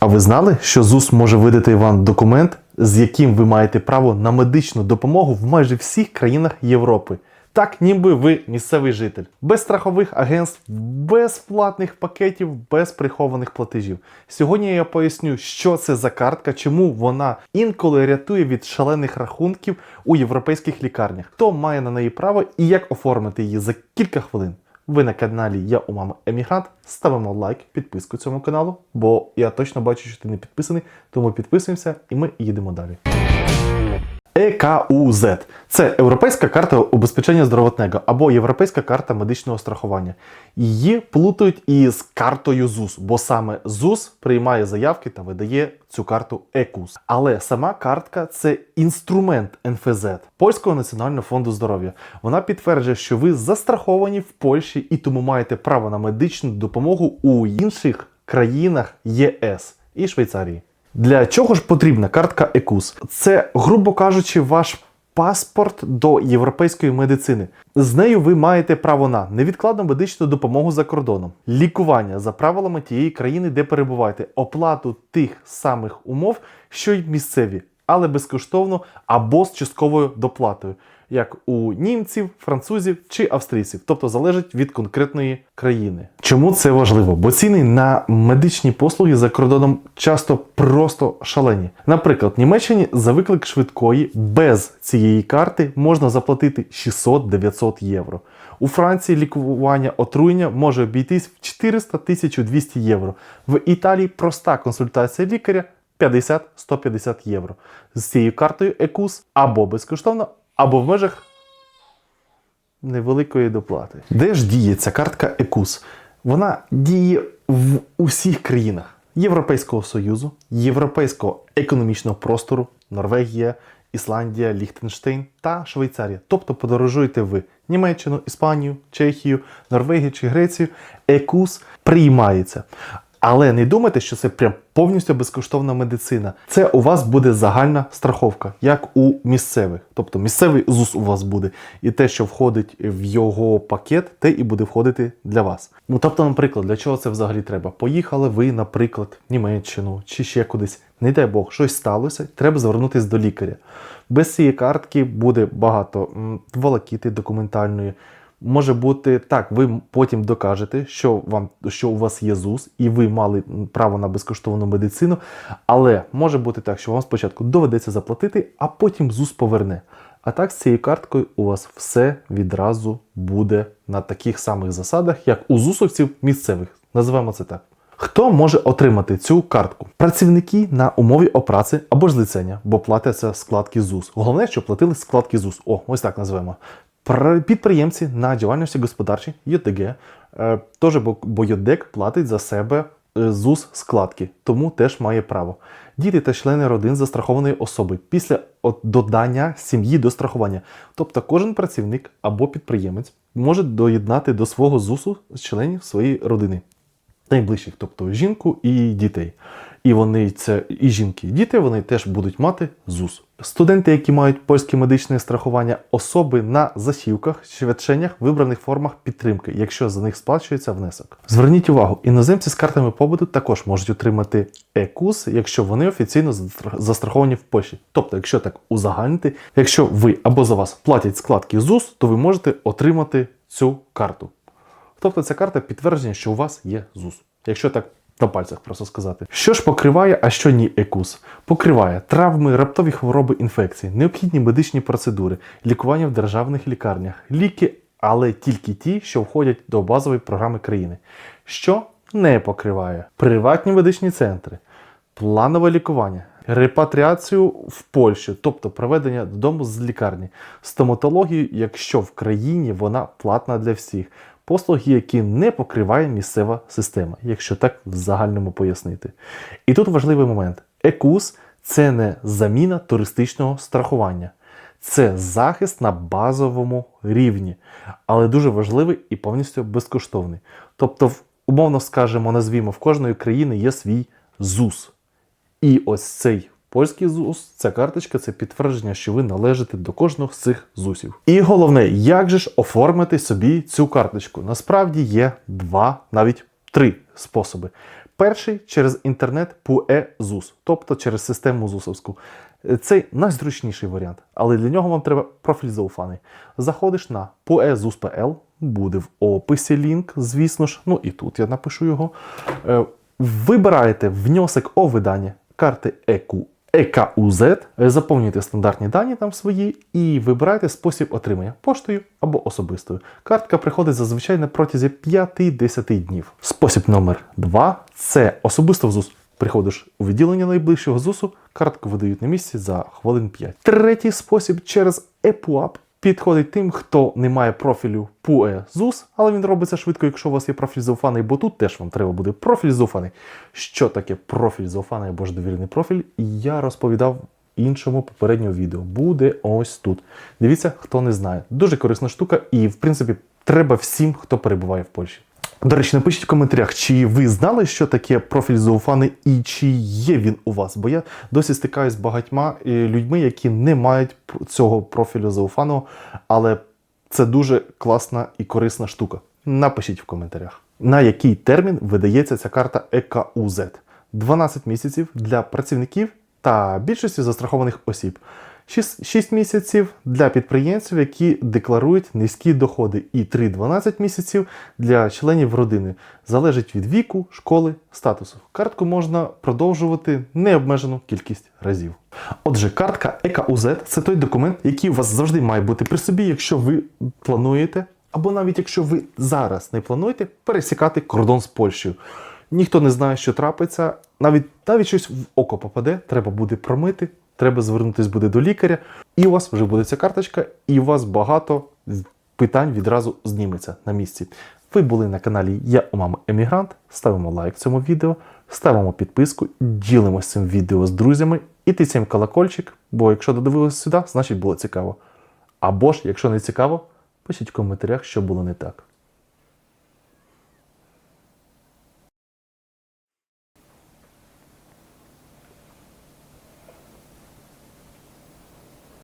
А ви знали, що ЗУС може видати вам документ, з яким ви маєте право на медичну допомогу в майже всіх країнах Європи? Так, ніби ви місцевий житель, без страхових агентств, без платних пакетів, без прихованих платежів. Сьогодні я поясню, що це за картка, чому вона інколи рятує від шалених рахунків у європейських лікарнях, хто має на неї право і як оформити її за кілька хвилин. Ви на каналі Я у мами Емігрант. Ставимо лайк, підписку цьому каналу, бо я точно бачу, що ти не підписаний, тому підписуємося і ми їдемо далі. ЕКУЗ це Європейська карта убезпечення здоровотного або Європейська карта медичного страхування. Її плутають із картою ЗУС, бо саме ЗУС приймає заявки та видає цю карту ЕКУЗ. Але сама картка це інструмент НФЗ Польського національного фонду здоров'я. Вона підтверджує, що ви застраховані в Польщі і тому маєте право на медичну допомогу у інших країнах ЄС і Швейцарії. Для чого ж потрібна картка ЕКУС? Це, грубо кажучи, ваш паспорт до європейської медицини. З нею ви маєте право на невідкладну медичну допомогу за кордоном, лікування за правилами тієї країни, де перебуваєте, оплату тих самих умов, що й місцеві, але безкоштовно або з частковою доплатою, як у німців, французів чи австрійців, тобто залежить від конкретної країни. Чому це важливо? Бо ціни на медичні послуги за кордоном часто просто шалені. Наприклад, в Німеччині за виклик швидкої без цієї карти можна заплатити 600-900 євро. У Франції лікування отруєння може обійтись в 400-1200 євро. В Італії проста консультація лікаря 50-150 євро. З цією картою ЕКУС або безкоштовно, або в межах невеликої доплати. Де ж діє ця картка ЕКУС? Вона діє в усіх країнах Європейського Союзу, Європейського економічного простору, Норвегія, Ісландія, Ліхтенштейн та Швейцарія. Тобто подорожуєте ви Німеччину, Іспанію, Чехію, Норвегію чи Грецію. ЕКУС приймається. Але не думайте, що це прям повністю безкоштовна медицина. Це у вас буде загальна страховка, як у місцевих. Тобто місцевий ЗУС у вас буде, і те, що входить в його пакет, те і буде входити для вас. Ну тобто, наприклад, для чого це взагалі треба? Поїхали ви, наприклад, в Німеччину чи ще кудись. Не дай Бог, щось сталося, треба звернутися до лікаря. Без цієї картки буде багато волокіти документальної. Може бути так, ви потім докажете, що вам що у вас є ЗУС, і ви мали право на безкоштовну медицину. Але може бути так, що вам спочатку доведеться заплатити, а потім ЗУС поверне. А так з цією карткою у вас все відразу буде на таких самих засадах, як у ЗУСовців місцевих. Називаємо це так. Хто може отримати цю картку? Працівники на умові опраці або ж злицення, бо платяться складки ЗУС. Головне, щоб платили складки ЗУС. О, ось так називаємо. Пр- Підприємці на діяльності господарчій ЄТГ, е, теж бо ЄДЕК платить за себе е, ЗУС складки, тому теж має право. Діти та члени родин застрахованої особи після додання сім'ї до страхування. Тобто кожен працівник або підприємець може доєднати до свого ЗУСу членів своєї родини найближчих, тобто жінку і дітей. І вони це і жінки, і діти вони теж будуть мати ЗУС. Студенти, які мають польське медичне страхування, особи на засівках, свяченнях, вибраних формах підтримки, якщо за них сплачується внесок. Зверніть увагу, іноземці з картами побуту також можуть отримати ЕКУС, якщо вони офіційно застра- застраховані в Польщі. Тобто, якщо так узагальнити, якщо ви або за вас платять складки ЗУС, то ви можете отримати цю карту. Тобто ця карта підтвердження, що у вас є ЗУС. Якщо так на пальцях просто сказати. Що ж покриває, а що ні ЕКУС? Покриває травми, раптові хвороби, інфекції, необхідні медичні процедури, лікування в державних лікарнях, ліки, але тільки ті, що входять до базової програми країни. Що не покриває? Приватні медичні центри, планове лікування, репатріацію в Польщу, тобто проведення додому з лікарні, стоматологію, якщо в країні вона платна для всіх, послуги, які не покриває місцева система, якщо так в загальному пояснити. І тут важливий момент: ЕКУС це не заміна туристичного страхування. Це захист на базовому рівні, але дуже важливий і повністю безкоштовний. Тобто, умовно скажемо, назвімо, в кожної країни є свій ЗУС. І ось цей польський ЗУС, ця карточка це підтвердження, що ви належите до кожного з цих ЗУСів. І головне, як же ж оформити собі цю карточку? Насправді є два, навіть три способи. Перший через інтернет PUE ZUS, тобто через систему ЗУСовську. Е, Цей найзручніший варіант, але для нього вам треба профіль зауфаний. Заходиш на puezuz.pl, буде в описі лінк, звісно ж. Ну і тут я напишу його. Е, Вибираєте внесок о видання карти EQ. ЕКУЗ, заповнюйте стандартні дані там свої і вибирайте спосіб отримання поштою або особистою. Картка приходить зазвичай на протязі 5-10 днів. Спосіб номер 2 це особисто в ЗУС. Приходиш у відділення найближчого ЗУСу, картку видають на місці за хвилин 5. Третій спосіб через EPUAP підходить тим, хто не має профілю PUE ZUS, але він робиться швидко, якщо у вас є профіль зауфаний, бо тут теж вам треба буде профіль зауфаний. Що таке профіль зауфаний або ж довірений профіль, я розповідав іншому попередньому відео. Буде ось тут. Дивіться, хто не знає. Дуже корисна штука, і в принципі треба всім, хто перебуває в Польщі. До речі, напишіть в коментарях, чи ви знали, що таке профіль зауфаний і чи є він у вас. Бо я досі стикаюсь з багатьма е, людьми, які не мають цього профілю зауфаного, але це дуже класна і корисна штука. Напишіть в коментарях, на який термін видається ця карта ЕКУЗ. 12 місяців для працівників та більшості застрахованих осіб. 6, місяців для підприємців, які декларують низькі доходи, і 3-12 місяців для членів родини. Залежить від віку, школи, статусу. Картку можна продовжувати необмежену кількість разів. Отже, картка ЕКУЗ це той документ, який у вас завжди має бути при собі, якщо ви плануєте, або навіть якщо ви зараз не плануєте пересікати кордон з Польщею. Ніхто не знає, що трапиться. Навіть навіть щось в око попаде, треба буде промити, треба звернутися буде до лікаря, і у вас вже буде ця карточка, і у вас багато питань відразу зніметься на місці. Ви були на каналі Я у мами Емігрант. Ставимо лайк цьому відео, ставимо підписку, ділимося цим відео з друзями і тицяємо колокольчик, бо якщо додивилися сюди, значить було цікаво. Або ж, якщо не цікаво, пишіть в коментарях, що було не так.